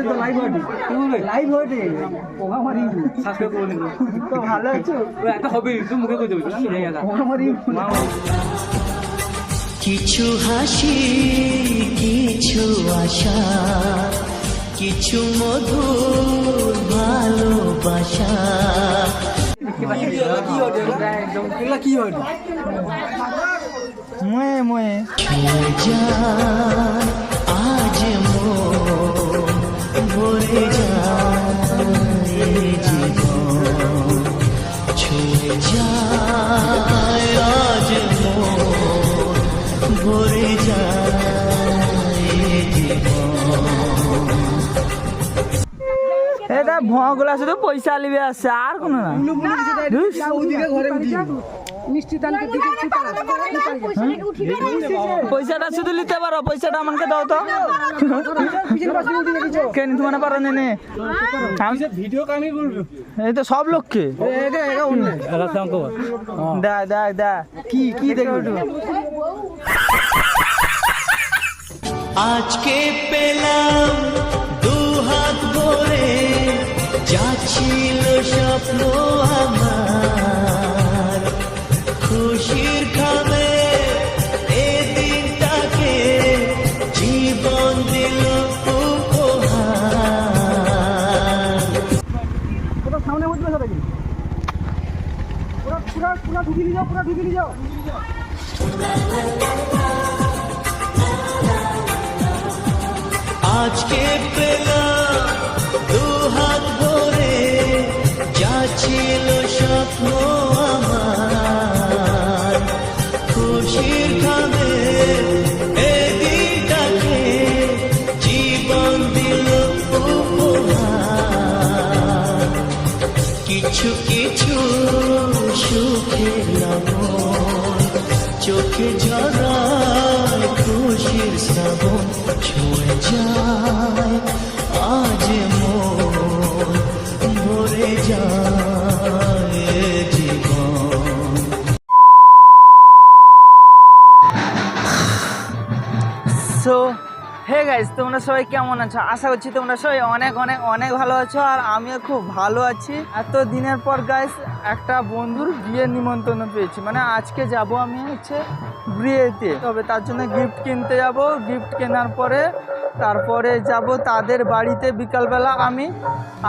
তো লাইভ হটে কি বলবে লাইভ হটে সাবস্ক্রাইব করে নিবি তো ভালো আছো? একটা হবে তুই মুখে কই দেবি কিছু হাসি কিছু আশা কিছু মধুর ভালোবাসা। কি হটে ময়ে ময়ে। আজ মন ভরে যায় ছুঁয়ে যায়। ভোঁগুলা শুধু পয়সা লিবে আসছে আর কোনো না। ধুস। পয়সাটা শুধু নিতে পারো পয়সাটা আমাকে দাও তো। কেন তোমার পারো নে ভিডিও কামি বলবি এই তো সব লোককে রাস্তা অঙ্ক দা দা দা। কি কি দেখবে? আজকে পেলাম দু হাত ভরে যাচ্ছিল স্বপ্ন আমার। খুশির খাবে এ দিনটাকে জীবন দিল সামনে মধ্যে বসে থাকি পুরো পুরো পুরো যাও পুরো ঢুকি নিয়ে যাও। আজকে পেলাম যাচ্ছিল স্বপ্ন আমার। হে গাইস তোমরা সবাই কেমন আছো? আশা করছি তোমরা সবাই অনেক অনেক অনেক ভালো আছো আর আমিও খুব ভালো আছি। এত দিনের পর গাইস একটা বন্ধুর বিয়ের নিমন্ত্রণ পেয়েছি। মানে আজকে যাব আমি হচ্ছে বিয়েতে তবে তার জন্য গিফট কিনতে যাব। গিফট কেনার পরে তারপরে যাব তাদের বাড়িতে বিকালবেলা আমি।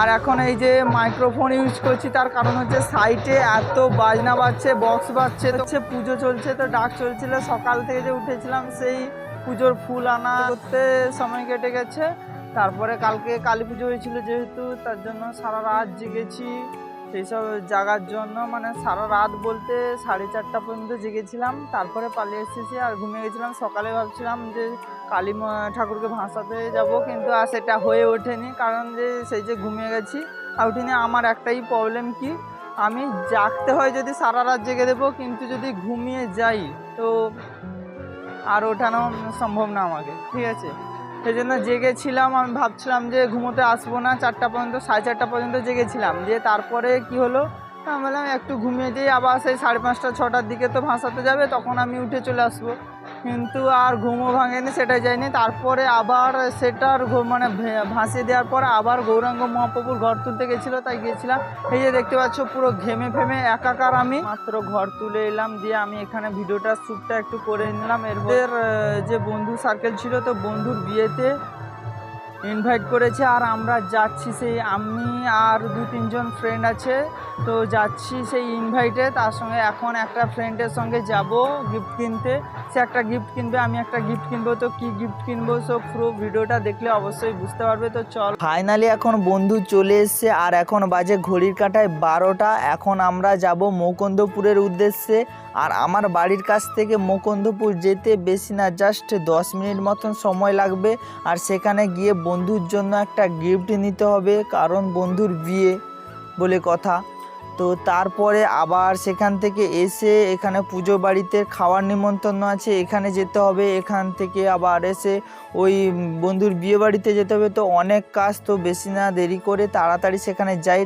আর এখন এই যে মাইক্রোফোন ইউজ করছি, তার কারণ হচ্ছে সাইটে এত বাজনা বাজছে বক্স বাজছে হচ্ছে পুজো চলছে, তো ডাক চলছিল। সকাল থেকে যে উঠেছিলাম, সেই পুজোর ফুল আনা করতে সময় কেটে গেছে। তারপরে কালকে কালী পুজো হয়েছিল যেহেতু, তার জন্য সারা রাত জেগেছি। সব জাগার জন্য মানে সারা রাত বলতে সাড়ে চারটা পর্যন্ত জেগেছিলাম। তারপরে পালিয়ে এসেছি আর ঘুমিয়ে গেছিলাম। সকালে ভাবছিলাম যে কালী ঠাকুরকে ভাসাতে যাব, কিন্তু আর সেটা হয়ে ওঠেনি। কারণ যে সেই যে ঘুমিয়ে গেছি, আর উঠিনি আমার একটাই প্রবলেম কি? আমি জাগতে হয় যদি সারা রাত জেগে দেবো, কিন্তু যদি ঘুমিয়ে যাই, তো আর ওঠানো সম্ভব না আমাকে, ঠিক আছে? সেই জন্য জেগেছিলাম, আমি ভাবছিলাম যে ঘুমোতে আসব না, চারটা পর্যন্ত, সাড়ে চারটা পর্যন্ত জেগেছিলাম। যে তারপরে কি হলো? আমি বললাম, একটু ঘুমিয়ে যেয়ে আবার সেই সাড়ে পাঁচটা, ছটার দিকে তো ভাসাতে যাবে, তখন আমি উঠে চলে আসব। কিন্তু আর ঘুমও ভাঙেনি সেটা যায়নি। তারপরে আবার সেটার মানে ভাসিয়ে দেওয়ার পর আবার গৌরাঙ্গ মহাপ্রভুর ঘর তুলতে গেছিল, তাই গিয়েছিলাম। এই যে দেখতে পাচ্ছ, পুরো ঘেমে ফেমে একাকার আমি। মাত্র ঘর তুলে এলাম, দিয়ে আমি এখানে ভিডিওটা, শ্যুটটা একটু করে নিলাম। এরপর যে বন্ধু সার্কেল ছিল, তো বন্ধুর বিয়েতে ইনভাইট করেছে আর আমরা যাচ্ছি সেই আমি আর দু তিনজন ফ্রেন্ড আছে। তো যাচ্ছি সেই ইনভাইটে তার সঙ্গে এখন একটা ফ্রেন্ডের সঙ্গে যাব গিফট কিনতে। সে একটা গিফট কিনবে, আমি একটা গিফট কিনবো। তো কি গিফট কিনবো? সো পুরো ভিডিওটা দেখলে অবশ্যই বুঝতে পারবে। তো চল। ফাইনালি এখন বন্ধু চলে এসছে আর এখন বাজে ঘড়ির কাঁটায় বারোটা। এখন আমরা যাব মুকুন্দপুরের উদ্দেশ্যে। আর আমার বাড়ির কাছ থেকে মুকুন্দপুর যেতে বেশি না জাস্ট দশ মিনিট মতন সময় লাগবে। আর সেখানে গিয়ে বন্ধুর জন্য একটা গিফট নিতে হবে, কারণ বন্ধুর বিয়ে বলে কথা। তো তারপরে আবার সেখান থেকে এসে এখানে পুজো বাড়িতে খাওয়ার নিমন্ত্রণ আছে, এখানে যেতে হবে। এখান থেকে আবার এসে ওই বন্ধুর বিয়ে বাড়িতে যেতে হবে। তো অনেক কাজ তো বেশি না, দেরি করে তাড়াতাড়ি সেখানে যাই।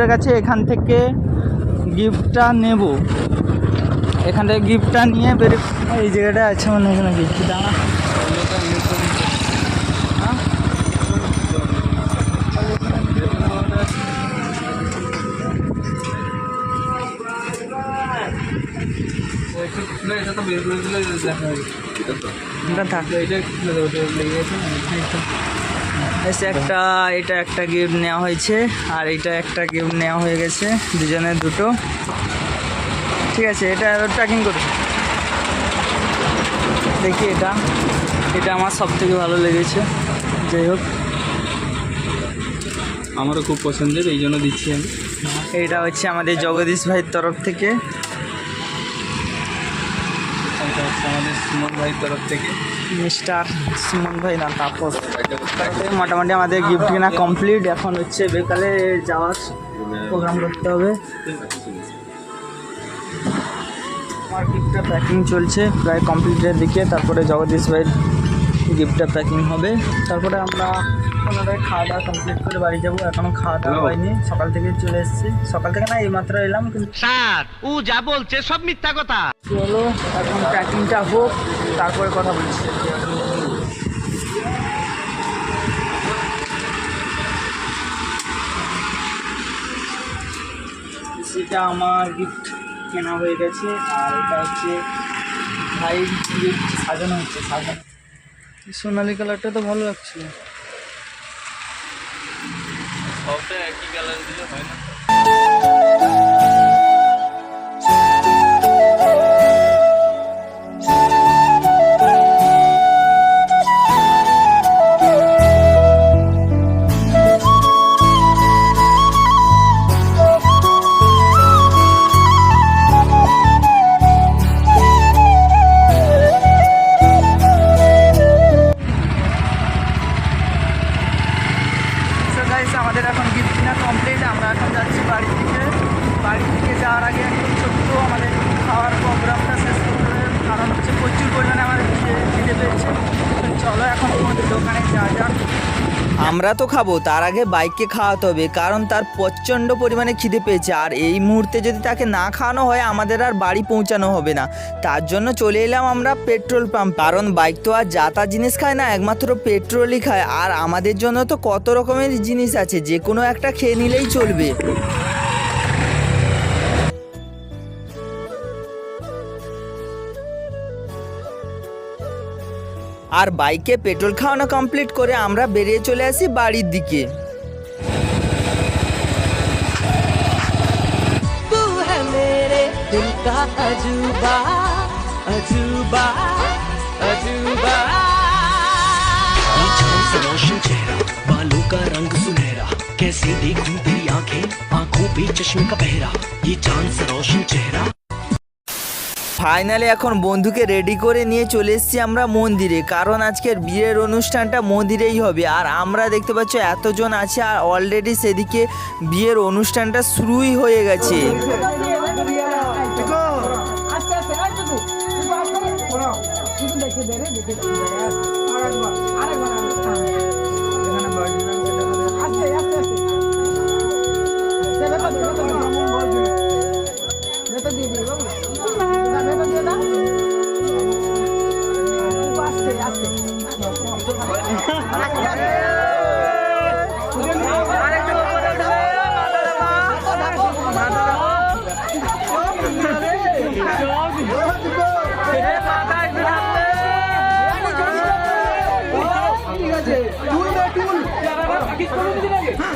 মুকুন্দপুরের কাছে এখান থেকে গিফটটা নেব। এখান থেকে গিফটটা নিয়ে বেরিয়ে এই জায়গাটা আছে মনে হয় এখানে গিফট দাঁড়া। হ্যাঁ? এটা বের যাবে এটা থাক এটা লেগে গেছে এসে একটা এটা একটা গিফট নেওয়া হয়েছে আর এটা একটা গিফট নেওয়া হয়ে গেছে দুজনের দুটো। ঠিক আছে এটা প্যাকিং করুন দেখি এটা এটা আমার সব থেকে ভালো লেগেছে। যাই হোক। আমারও খুব পছন্দের এই জন্য দিচ্ছি আমি। এটা হচ্ছে আমাদের জগদীশ ভাইয়ের তরফ থেকে। আমাদের সুমন ভাইয়ের তরফ থেকে। মিস্টার সুমন ভাই না তাপস। মোটামুটি আমাদের গিফট কেনা কমপ্লিট এখন হচ্ছে বেকালে যাওয়ার প্রোগ্রাম করতে হবে। আমার গিফটটা প্যাকিং চলছে প্রায় কমপ্লিটের দিকে। তারপরে জগদীশ ভাইয়ের গিফটটা প্যাকিং হবে। তারপরে আমরা পুনরায় খাওয়া দাওয়া কমপ্লিট করে বাড়ি যাব। এখনও খাওয়া দাওয়া হয়নি। সকাল থেকে চলে এসেছি। সকাল থেকে না এইমাত্র এলাম কিন্তু স্যার ও যা বলছে সব মিথ্যা কথা। চলো এখন প্যাকিংটা হোক, তারপরে কথা বলছি। সেটা আমার গিফট কেনা হয়ে গেছে, আর এটা হচ্ছে ভাই গিফট সাজানো হচ্ছে, সাজানো। সোনালি কালারটা তো ভালো লাগছে সবটা একই কালার দিলে হয় না? আমরা তো খাব, তার আগে বাইককে খাওয়াতে হবে, কারণ তার প্রচণ্ড পরিমাণে খিদে পেয়েছে। আর এই মুহূর্তে যদি তাকে না খাওয়ানো হয়, আমাদের আর বাড়ি পৌঁছানো হবে না। তার জন্য চলে এলাম আমরা পেট্রোল পাম্প। কারণ বাইক তো আর যাতা জিনিস খায় না, একমাত্র পেট্রোলই খায়। আর আমাদের জন্য তো কত রকমের জিনিস আছে, যে কোনো একটা খেয়ে নিলেই চলবে। আর বাইকে পেট্রোল খাওয়ানো কমপ্লিট করে আমরা বেরিয়ে চলে আসি বাড়ির দিকে तू है मेरे दिल का अजूबा अजूबा अजूबा ये चांद सा रोशन चेहरा बालों का रंग सुनहरा कैसी देखूं तेरी आंखें आंखों पे चश्मे का पहरा ये चांद सा रोशन चेहरा ফাইনালি এখন বন্ধুকে রেডি করে নিয়ে চলে এসেছি আমরা মন্দিরে, কারণ আজকের বিয়ের অনুষ্ঠানটা মন্দিরেই হবে। আর আমরা দেখতে পাচ্ছ এতজন আছে, আর অলরেডি সেদিকে বিয়ের অনুষ্ঠানটা শুরুই হয়ে গেছে।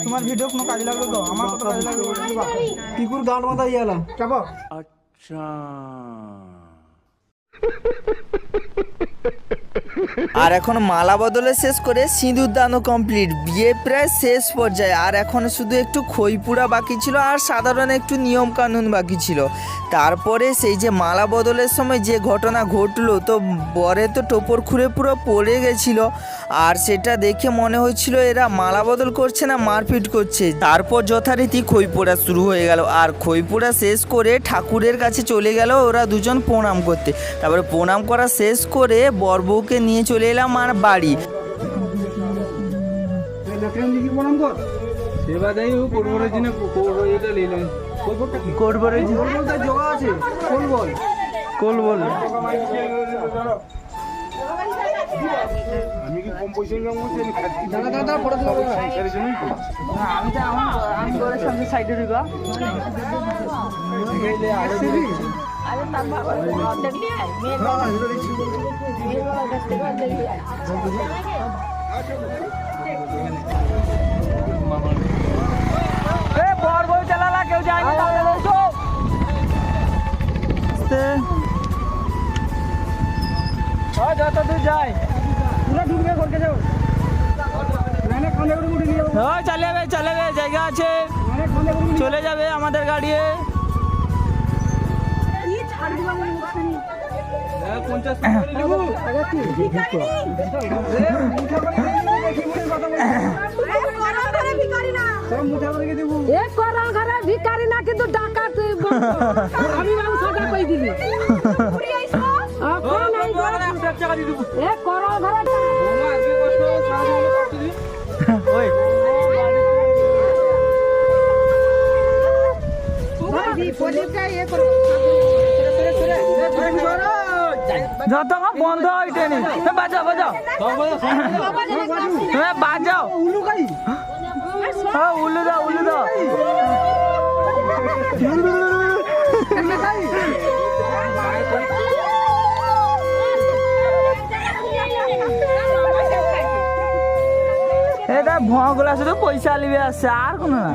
তোমার ভিডিও কাজে লাগবে তো আমার তো কাজে লাগল পিকুর গান মাথা ইয়ালা চাপো আর এখন মালা বদলে শেষ করে সিঁদুর দানও কমপ্লিট বিয়ে প্রায় শেষ পর্যায়ে। আর এখন শুধু একটু খইপুরা বাকি ছিল আর সাধারণ একটু নিয়ম কানুন বাকি ছিল। তারপরে সেই যে মালা বদলের সময় যে ঘটনা ঘটলো, তো বরে তো টোপর খুঁড়ে পুরো পড়ে গেছিল। আর সেটা দেখে মনে হচ্ছিল এরা মালা বদল করছে না, মারপিট করছে। তারপর যথারীতি খইপোড়া শুরু হয়ে গেল। আর খইপোড়া শেষ করে ঠাকুরের কাছে চলে গেল ওরা দুজন প্রণাম করতে। তারপরে প্রণাম করা শেষ করে বর বউকে নিয়ে চলে এলাম আর বাড়ি। জোগা আছে কোন বল কোন বল আমি তো আমার আমি সাইডে যত দূর যায় পুরো ঢুকবে করকে যাও হ্যাঁ চলে যাবে জায়গা আছে চলে যাবে আমাদের গাড়ি ভিখারি না কিন্তু ডাকাত আমি বাবু সজা কই দিবি ঘরে- এ করল ঘরে ওই যতক্ষণ বন্ধ হইতেনি বাজাও বাজাও। হ্যাঁ বাজাও। হ্যাঁ উলু দাও উলু দাও। এটা ভোঁগুলা শুধু পয়সা লিবে আসছে আর কোনো না।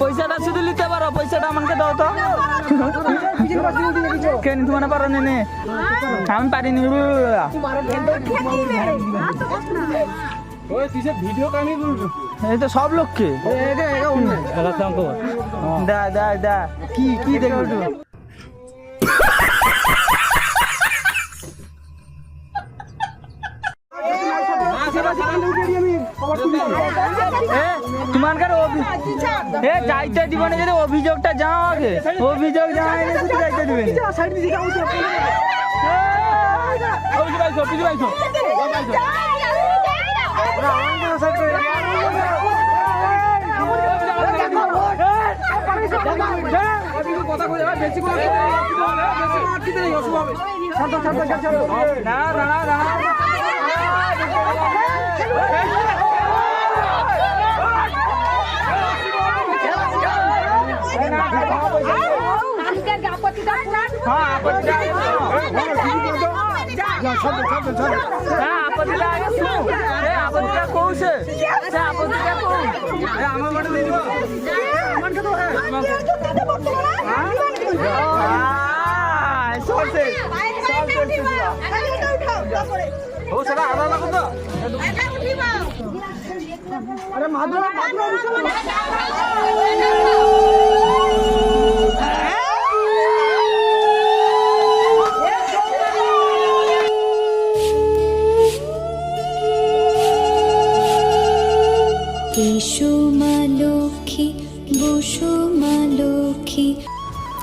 পয়সাটা শুধু নিতে পারো পয়সাটা আমাকে দাও তো। কেন তোমার পারো নে আমি পারিনি এই তো সব লোককে। দা দা দা কি কি দেখো এ যাইতে দিব না যদি অভিযোগটা যাও আগে। অভিযোগ জানাই না তো যাইতে দিবে না। না না না না হ্যাঁ আপত্তিটা হ্যাঁ আপত্তিটা আগে শুনো এ আপত্তিটা কৌছে সে আপত্তিটা কৌ আমার মাঠে দিয়ে দিবা আয়, সরছে ও সেটা আধা লাখ তো এসো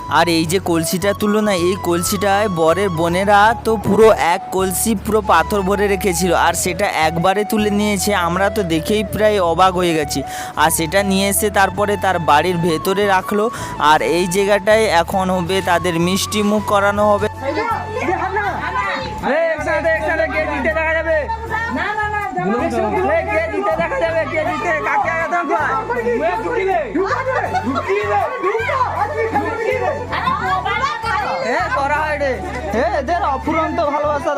আর এই যে কলসিটা তুলো না এই কলসিটায় বরের বোনেরা তো পুরো এক কলসি পুরো পাথর ভরে রেখেছিল আর সেটা একবারে তুলে নিয়েছে। আমরা তো দেখেই প্রায় অবাক হয়ে গেছি। আর সেটা নিয়ে এসে তারপরে তার বাড়ির ভেতরে রাখল। আর এই জায়গাটায় এখন হবে তাদের মিষ্টি মুখ করানো হবে।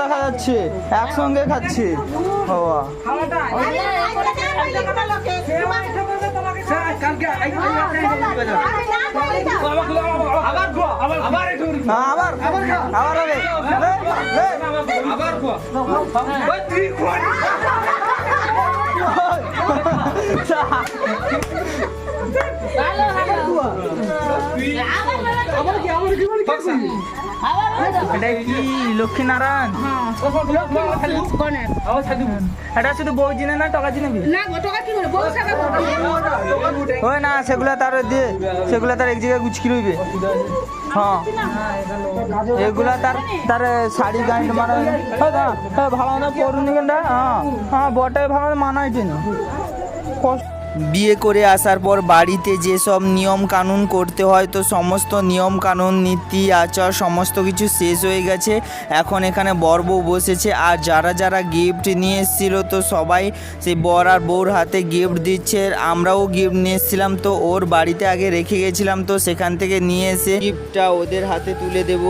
দেখা যাচ্ছে একসঙ্গে খাচ্ছি। আবার এটা কি লক্ষ্মীনারায়ণ? এটা শুধু বউ জিনে না টাকা জিনেবি ওই না সেগুলা তার দিয়ে সেগুলা তার এক জায়গায় গুচকি রইবে। হ্যাঁ। এগুলা তার তার শাড়ি মারা হ্যাঁ হ্যাঁ, হ্যাঁ ভালো না পড়ুনি হ্যাঁ হ্যাঁ বটে ভালো মানাইছে না। কষ্ট বিয়ে করে আসার পর বাড়িতে যেসব নিয়ম কানুন করতে হয় তো সমস্ত নিয়ম কানুন নীতি আচার সমস্ত কিছু শেষ হয়ে গেছে এখন এখানে বর বউ বসেছে আর যারা যারা গিফট নিয়ে এসেছিল তো সবাই সেই বর আর বউর হাতে গিফট দিচ্ছে আমরাও গিফট নিয়ে এসেছিলাম তো ওর বাড়িতে আগে রেখে গেছিলাম তো সেখান থেকে নিয়ে এসে গিফটটা ওদের হাতে তুলে দেবো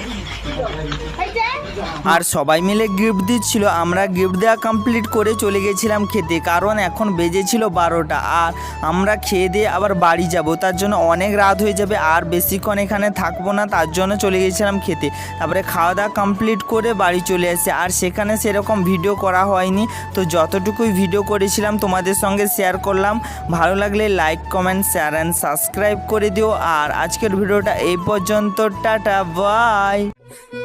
আর সবাই মিলে গিফট দিচ্ছিল। আমরা গিফট দেওয়া কমপ্লিট করে চলে গেছিলাম খেতে, কারণ এখন বেজেছিল বারোটা। আর আমরা খেয়ে দিয়ে আবার বাড়ি যাব, তার জন্য অনেক রাত হয়ে যাবে। আর বেশিক্ষণ এখানে থাকব না, তার জন্য চলে গেছিলাম খেতে। তারপরে খাওয়া দাওয়া কমপ্লিট করে বাড়ি চলে আসে আর সেখানে সেরকম ভিডিও করা হয়নি। তো যতটুকুই ভিডিও করেছিলাম, তোমাদের সঙ্গে শেয়ার করলাম। ভালো লাগলে like comment share and subscribe করে দিও। আর আজকের ভিডিওটা এই পর্যন্ত। Tata bye Mm-hmm.